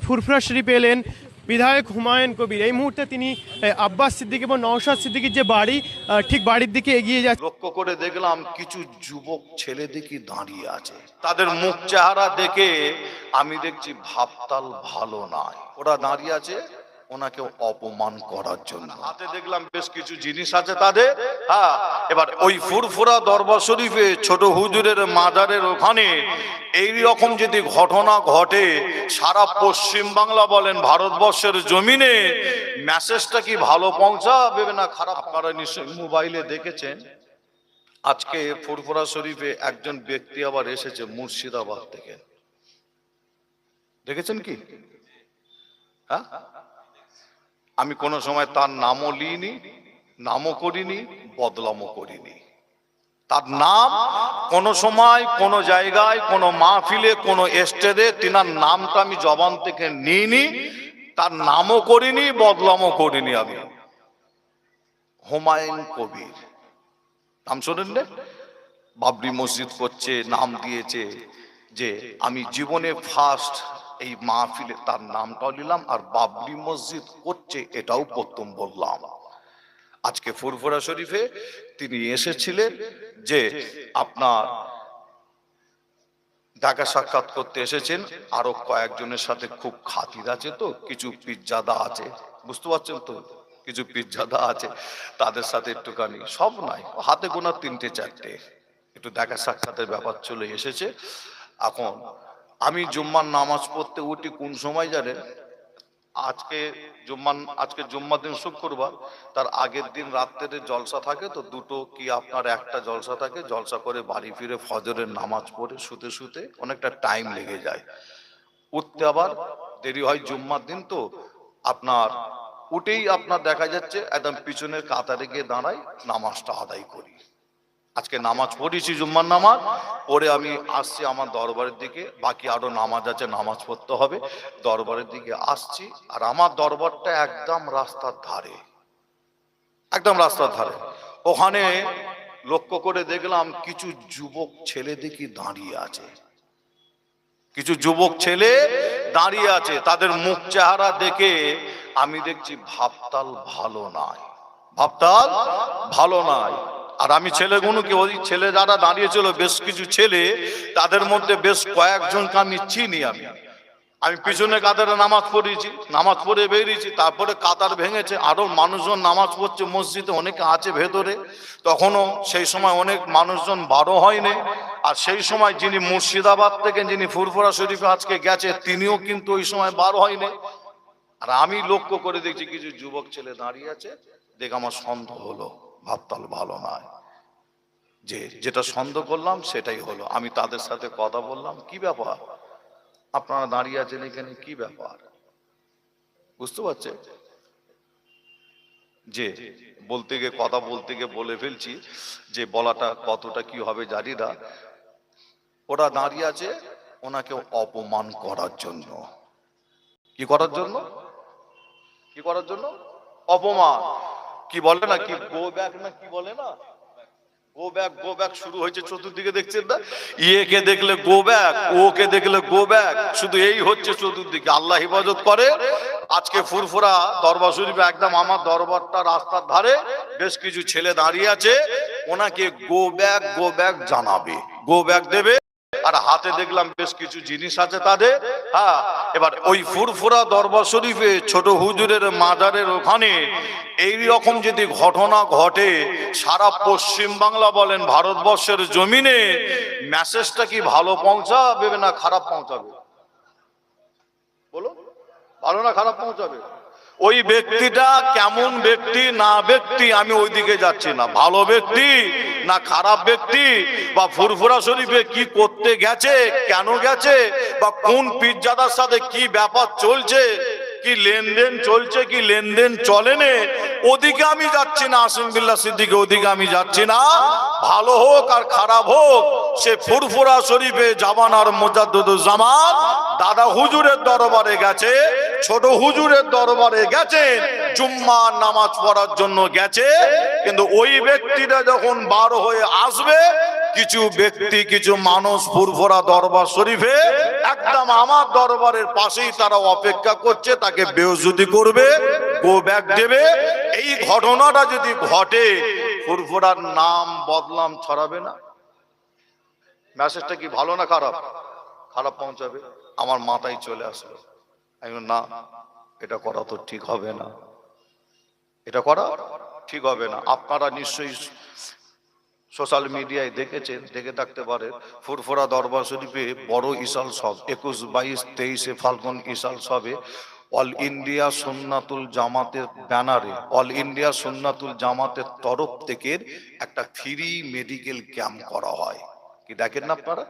ফুরফুরা শরীফে এলেন। বিধায়ক হুমায়ুন কবির। এই মুহূর্তে তিনি আব্বাস সিদ্দিক এবং নওশাদ সিদ্দিকির যে বাড়ি ঠিক বাড়ির দিকে এগিয়ে যাচ্ছে। লক্ষ্য করে দেখলাম কিছু যুবক ছেলে দেখি দাঁড়িয়ে আছে। তাদের মুখ চেহারা দেখে আমি দেখছি ভাবতাল ভালো নয়। ওরা দাঁড়িয়ে আছে ওনাকে অপমান করার জন্য। হাতে দেখলাম বেশ কিছু জিনিস আছে তাদের। হ্যাঁ এবার ওই ফুরফুরা দরবার শরীফে ছোট হুজুরের মাজারের ওখানে এই রকম যদি ঘটনা ঘটে, সারা পশ্চিম বাংলা বলেন ভারতবর্ষের জমিনে মেসেজটা কি ভালো পৌঁছাবে না খারাপ? আপনারা নিশ্চয়ই মোবাইলে দেখেছেন, আজকে ফুরফুরা শরীফে একজন ব্যক্তি আবার এসেছে মুর্শিদাবাদ থেকে। দেখেছেন কি? হ্যাঁ? আমি কোনো সময় তার নামও লিইনি, নামও করিনি, বদলামও করিনি। তার নাম কোন সময়, কোন জায়গায়, কোন মাহফিলে, কোন স্টেজে তিনার নামটা আমি জবান থেকে নিইনি, তার নামও করিনি, বদলামও করিনি আমি। হুমায়ুন কবির। নাম শোনেন বাবরি মসজিদ করছে, নাম দিয়েছে যে আমি জীবনে ফার্স্ট এই মাহফিলে তার নামটাও নিলাম আর বাবরি মসজিদ করছে এটাও প্রথম বললাম। আজকে ফুরফুরা শরীফে তিনি এসেছিলেন যে আপনার ঢাকা সাক্ষাৎ করতে এসেছেন, আরও কয়েকজনের সাথে খুব খাতির আছে তো, কিছু পিজ্জাদা আছে, বুঝতে পারছেন তো? কিছু পিজ্জাদা আছে, তাদের সাথে একটুখানি, সব নাই, হাতে গোনা তিনটে চারটে। একটু দেখা সাক্ষাতের ব্যাপার চলে এসেছে। এখন আমি জুম্মার নামাজ পড়তে উঠি কোন সময় জানেন? আজকে জুম্মান আজকে জুম্মার দিন শুক্রবার, তার আগের দিন রাত্রে জলসা থাকে তো দুটো কি আপনার একটা জলসা থাকে, জলসা করে বাড়ি ফিরে ফজরের নামাজ পড়ে, শুতে শুতে অনেকটা টাইম লেগে যায়। উঠতে আবার দেরি হয় জুম্মার দিন তো, আপনার উঠেই আপনার দেখা যাচ্ছে, একদম পিছনের কাতারে গিয়ে দাঁড়াই, নামাজটা আদায় করি। আজকে নামাজ পড়েছি জুম্মার নামাজ, পরে আমি আসছি আমার দরবারের দিকে, বাকি আরও নামাজ আছে, নামাজ পড়তে হবে। দরবারের দিকে আসছি, আর আমার দরবারটা একদম রাস্তার ধারে। একদম রাস্তার ধারে। ওখানে লক্ষ্য করে দেখলাম কিছু যুবক ছেলে দেখি দাঁড়িয়ে আছে। কিছু যুবক ছেলে দাঁড়িয়ে আছে, তাদের মুখ চেহারা দেখে আমি দেখছি ভাবতাল ভালো নয় ভাবতাল ভালো নয় আর আমি ছেলেগুলোকে, ওই ছেলে যারা দাঁড়িয়েছিল, বেশ কিছু ছেলে, তাদের মধ্যে বেশ কয়েকজনকে আমি চিনি আমি। আমি পিছনে কাতারে নামাজ পড়িয়েছি, নামাজ পড়ে বেরিয়েছি, তারপরে কাতার ভেঙেছে, আরও মানুষজন নামাজ পড়ছে, মসজিদে অনেকে আছে ভেতরে। তখনও সেই সময় অনেক মানুষজন বারো হয়নি, আর সেই সময় যিনি মুর্শিদাবাদ থেকে যিনি ফুরফুরা শরীফে আজকে গেছে, তিনিও কিন্তু ওই সময় বার হয়নি। আর আমি লক্ষ্য করে দেখছি, কিছু যুবক ছেলে দাঁড়িয়ে আছে, দেখে আমার সন্দেহ হলো। ভাবতাল ভালো নয়। যে যেটা সন্দেহ করলাম, সেটাই হলো। আমি তাদের সাথে কথা বললাম, কি ব্যাপার? আপনারা দাঁড়িয়ে আছেন এখানে, কি ব্যাপার? বুঝতে পারছেন যে বলতে গিয়ে, কথা বলতে গিয়ে বলে ফেলছি যে বলাটা কতটা কি হবে জানি না ওরা দাঁড়িয়ে আছে ওনাকে অপমান করার জন্য। কি করার জন্য? কি করার জন্য? অপমান। কি বলে না কি? গো ব্যাক না কি বলে না? গো ব্যাক গো ব্যাক শুরু হয়েছে চতুর্দিকে দেখছেন না? ইয়েকে দেখলে গো ব্যাক ওকে দেখলে গো ব্যাক শুধু এই হচ্ছে চতুর্দিকে। আল্লাহ হিফাজত করে। আজকে ফুরফুরা দরবার শরীফে একদম আমার দরবারটা রাস্তার ধারে বেশ কিছু ছেলে দাঁড়িয়ে আছে। ওনাকে গো ব্যাক গো ব্যাক জানাবে। গো ব্যাক দেবে। আর হাতে দেখলাম বেশ কিছু জিনিস আছে তাদের। হ্যাঁ এবার ওই ফুরফুরা দরবার শরীফে ছোট হুজুরের মাজারের ওখানে এই রকম যদি ঘটনা ঘটে, সারা পশ্চিম বাংলা বলেন ভারতবর্ষের জমিনে মেসেজটা কি ভালো পৌঁছাবে না খারাপ পৌঁছাবে? বলো, ভালো না খারাপ পৌঁছাবে? ওই ব্যক্তিটা কেমন ব্যক্তি, না ব্যক্তি, আমি ওইদিকে যাচ্ছি না। ভালো ব্যক্তি, না খারাপ ব্যক্তি, বা ফুরফুরা শরীফে কি করতে গেছে, কেন গেছে, বা কোন পিজ্জাদার সাথে কি ব্যাপার চলছে, কি লেনদেন চলছে, কি লেনদেন চলেনে ওদিকে আমি যাচ্ছি না আসিম বিল্লাহ সিদ্দিকে, ওদিকে আমি যাচ্ছি না। ভালো হোক আর খারাপ হোক, সে ফুরফুরা শরীফে জামানার মোজাদ্দুজ্জামান দাদা হুজুরের দরবারে গেছে ছোট হুজুরের দরবারে গেছেন জুম্মার নামাজ পড়ার জন্য গেছে, কিন্তু ওই ব্যক্তিটা যখন বার হয়ে আসবে, কিছু ব্যক্তি, কিছু মানুষ ফুরফুরা দরবার শরীফে, একদম আমার দরবারের পাশেই তারা অপেক্ষা করছে, তাকে বেউজুদি করবে, গো ব্যাগ দেবে। এই ঘটনাটা যদি ঘটে, ফুরফুরার নাম বদলাম ছড়াবে না। মেসেজটা কি ভালো না খারাপ? খারাপ পৌঁছাবে। আমার মাথায় চলে আসলো। আমি না, এটা করা তো ঠিক হবে না। এটা করা ঠিক হবে না। আপনারা নিশ্চয়ই সোশ্যাল মিডিয়ায় দেখেছেন, দেখে থাকতে পারেন ফুরফুরা দরবার শরীফে বড় ইসাল সব, একুশ, বাইশ, তেইশে ফাল্গুন ইসাল সবে অল ইন্ডিয়া সুন্নাতুল জামাতের ব্যানারে, অল ইন্ডিয়া সুন্নাতুল জামাতের তরফ থেকে একটা ফ্রি মেডিকেল ক্যাম্প করা হয়। কি দেখেন না আপনারা?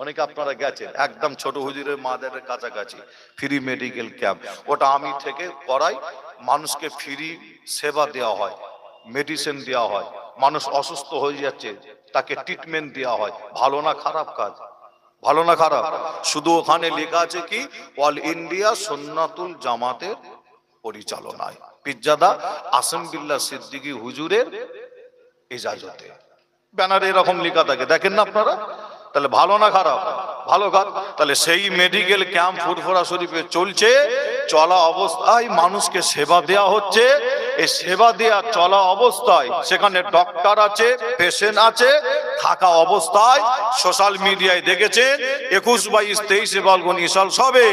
অনেকে আপনারা গেছেন, একদম ছোট হুজুরের মাদের কাছাকাছি ফ্রি মেডিকেল ক্যাম্প ওটা আমি থেকে করাই, মানুষকে ফ্রি সেবা দেওয়া হয় মেডিসিন দেওয়া হয়, মানুষ অসুস্থ হয়ে যাচ্ছে, তাকে ট্রিটমেন্ট দেওয়া হয়। ভালো না খারাপ কাজ? ভালো না খারাপ? শুধু ওখানে লেখা আছে কি, অল ইন্ডিয়া সন্নাতুল জামাতের পরিচালনায়। পিজ্জাদা আসম বিল্লাহ সিদ্দিকী হুজুরের ইজাজতে ব্যানারে এরকম লেখা থাকে, দেখেন না আপনারা? তাহলে ভালো না খারাপ? ভালো কাজ তাহলে সেই মেডিকেল ক্যাম্প ফুরফুরা শরীফে চলছে, চলা অবস্থায় মানুষকে সেবা দেয়া হচ্ছে। এই সেবা দেয়া, চলা অবস্থায় সেখানে ডক্টর আছে পেশেন্ট আছে, থাকা অবস্থায় সোশ্যাল মিডিয়ায় দেখেছেন একুশ বাইশ তেইশে বালগুন ইসাল সবে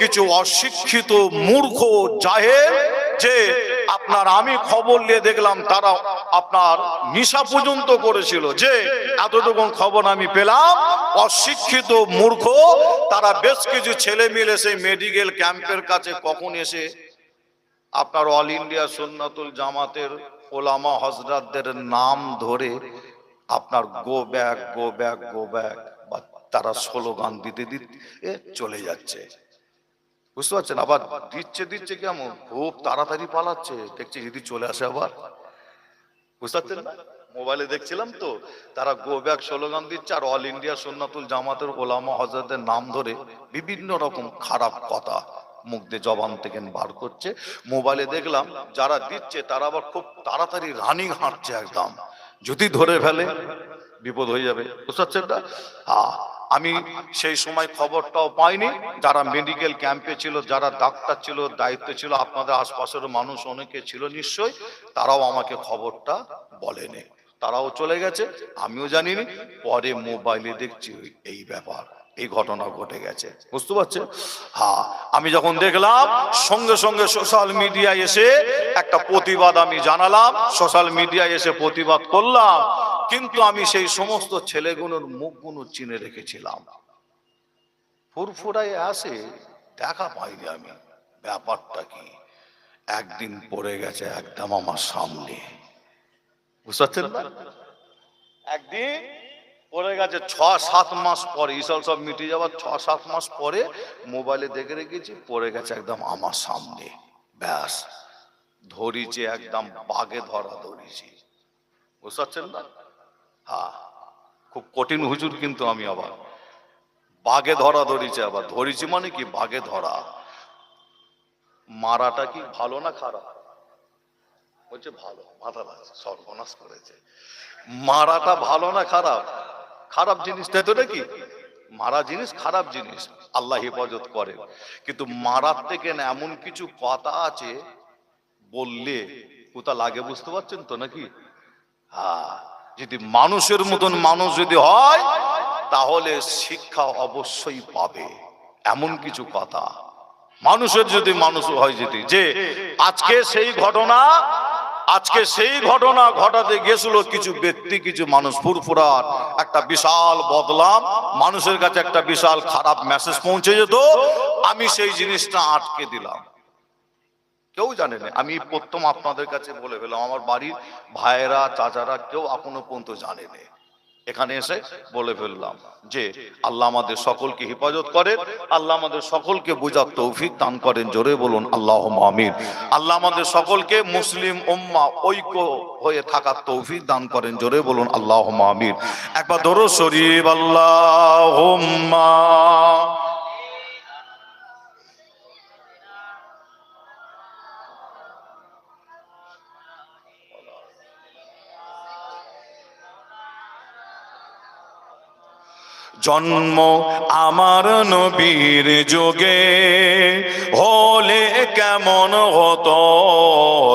কিছু অশিক্ষিত মূর্খ জাহের যে আপনার আমি খবর নিয়ে দেখলাম তারা আপনার নিশা পর্যন্ত করেছিল যে এতটুকু খবর আমি পেলাম। অশিক্ষিত মূর্খ, তারা বেশ কিছু ছেলে মিলে সেই মেডিকেল ক্যাম্পের কাছে কখন এসে আপনার অল ইন্ডিয়া সুন্নাতুল জামাতের ওলামা হজরতদের নাম ধরে আপনার go back go back go back বা তারা স্লোগান দিতে দিতে চলে যাচ্ছে। বুঝতে পারছেন? আবার দিচ্ছে দিচ্ছে কেমন? খুব তাড়াতাড়ি পালাচ্ছে। দেখছি যদি চলে আসে আবার। বুঝতে পারছেন মোবাইলে দেখছিলাম তো, তারা গো ব্যাক স্লোগান দিচ্ছে আর অল ইন্ডিয়া সুন্নাতুল জামাতের ওলামা হজরতের নাম ধরে বিভিন্ন রকম খারাপ কথা মুখ দিয়ে জবান থেকে বার করছে। মোবাইলে দেখলাম যারা দিচ্ছে, তারা আবার খুব তাড়াতাড়ি রানিং হাঁটছে একদম। যদি ধরে ফেলে, বিপদ হয়ে যাবে। বুঝতে পারছেন না? আমি সেই সময় খবরটাও পাইনি। যারা মেডিকেল ক্যাম্পে ছিল, যারা ডাক্তার ছিল, দায়িত্ব ছিল, আপনাদের আশপাশের মানুষ অনেকে ছিল নিশ্চয় তারাও আমাকে খবরটা বলেনি। তারাও চলে গেছে, আমিও জানিনি। পরে মোবাইলে দেখছি এই ব্যাপার, এই ঘটনা ঘটে গেছে। বুঝতে পারছেন? হ্যাঁ আমি যখন দেখলাম, সঙ্গে সঙ্গে সোশ্যাল মিডিয়ায় এসে একটা প্রতিবাদ আমি জানালাম সোশ্যাল মিডিয়ায় এসে প্রতিবাদ করলাম। কিন্তু আমি সেই সমস্ত ছেলেগুলোর মুখগুলো চিনে রেখেছিলাম। ফুরফুরায় আসে দেখা পাইনি আমি। ব্যাপারটা কি? একদিন পড়ে গেছে একদম আমার সামনে। বুঝতে একদিন পড়ে গেছে ছ সাত মাস পরে ইসল সব মিটে যাওয়ার ছ সাত মাস পরে মোবাইলে দেখে রেখেছি, পড়ে গেছে একদম আমার সামনে। ব্যাস, ধরিছে একদম বাগে ধরা ধরিছি। বুঝতে পারছেন না? খুব কঠিন হুজুর কিন্তু আমি আবার। বাগে ধরা ধরিছে আবার। ধরিছি মানে কি? বাগে ধরা। মারাটা কি ভালো না খারাপ? বলছে ভালো। মাথা লাগছে সর্বনাশ করেছে। মারাটা ভালো না খারাপ? খারাপ জিনিসটা তো নাকি? মারা জিনিস খারাপ জিনিস। আল্লাহ হেফাজত করে। কিন্তু মারার থেকে না এমন কিছু কথা আছে, বললে কোথা লাগে বুঝতে পারছেন তো নাকি? হ্যাঁ। যদি মানুষের মতন মানুষ যদি হয়, তাহলে শিক্ষা অবশ্যই পাবে। এমন কিছু কথা। মানুষের যদি মানুষ হয় যদি যে আজকে সেই ঘটনা, আজকে সেই ঘটনা ঘটাতে গেছিল কিছু ব্যক্তি, কিছু মানুষ ফুরফুরার একটা বিশাল বদলাম। মানুষের কাছে একটা বিশাল খারাপ মেসেজ পৌঁছে যেত। আমি সেই জিনিসটা আটকে দিলাম। কেউ জানে না। আমি প্রথম আপনাদের কাছে বলে ফেলাম আমার বাড়ির ভাইয়েরা, চাচারা কেউ এখনও পর্যন্ত জানে না। এখানে এসে বলে ফেললাম যে, আল্লাহ আমাদের সকলকে হেফাজত করেন, আল্লাহ আমাদের সকলকে বোঝার তৌফিক দান করেন। জোরে বলুন আল্লাহ আমিন। আল্লাহ আমাদের সকলকে মুসলিম উম্মা ঐক্য হয়ে থাকার তৌফিক দান করেন। জোরে বলুন আল্লাহ আমিন। একবার ধরো শরীফ আল্লাহ জন্ম আমার নবীর যোগে। হলে কেমন হতো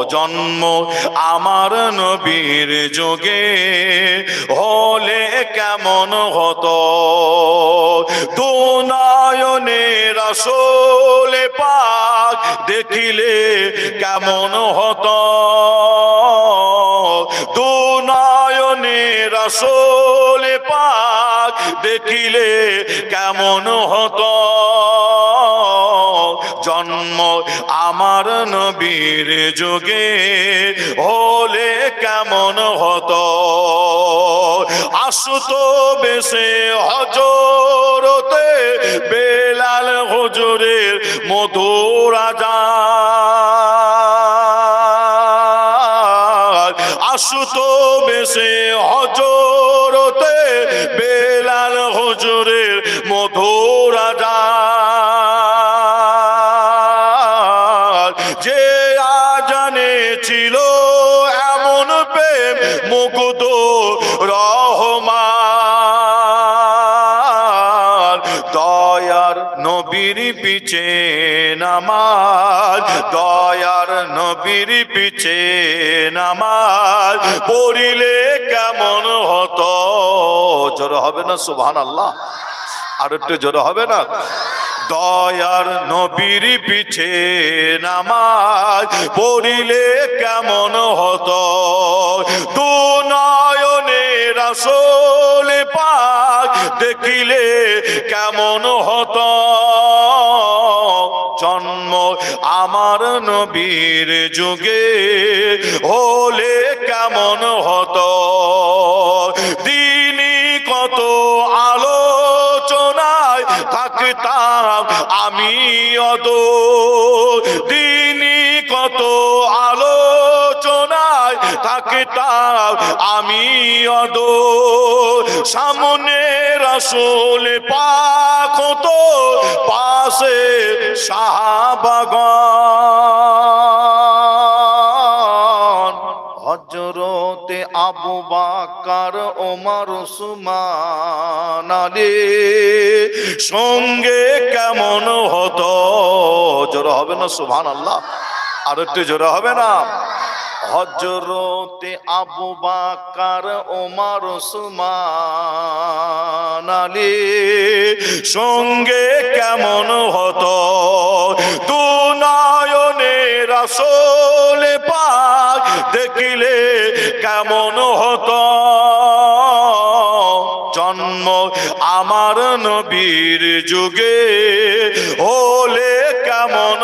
জন্ম আমার নবীর যোগে? হলে কেমন হতো দুনায়নের আসলে পাক দেখিলে কেমন হতো? নবীর যোগে হলে কেমন হতো? আসতো বেশে হজরতে বেলাল হজরের মধুরাজা মুগ্ধ রহমান। দয়ার নবীর পিছে নামাজ, দয়ার নবীর পিছে নামাজ। পড়িলে কেমন হতো? জোর হবে না সুবহান আল্লাহ আর একটু জোর হবে না? দয়ার নবীর পিছে নামাজ, পড়িলে কেমন হতো? দু দেখিলে কেমন হতো? জন্ম আমার নবীর যুগে হলে কেমন হতো? দিনই কত আলোচনায় থাকতাম আমি অদ থাকতাম আমি অদ সামনে রসুল পাক তো পাশে শাহবাগান হজরতে আবু বাকার, ওমর উসমান আলী সঙ্গে কেমন হতো? জোর হবে না সুবহান আল্লাহ আর একটু জোরে হবে না? হজরতে আবু বাকার, ওমার উসমান আলী সঙ্গে কেমন হতো? তু নয়নের আসলে পাক দেখিলে কেমন হতো? জন্ম আমার নবীর যুগে হলে কেমন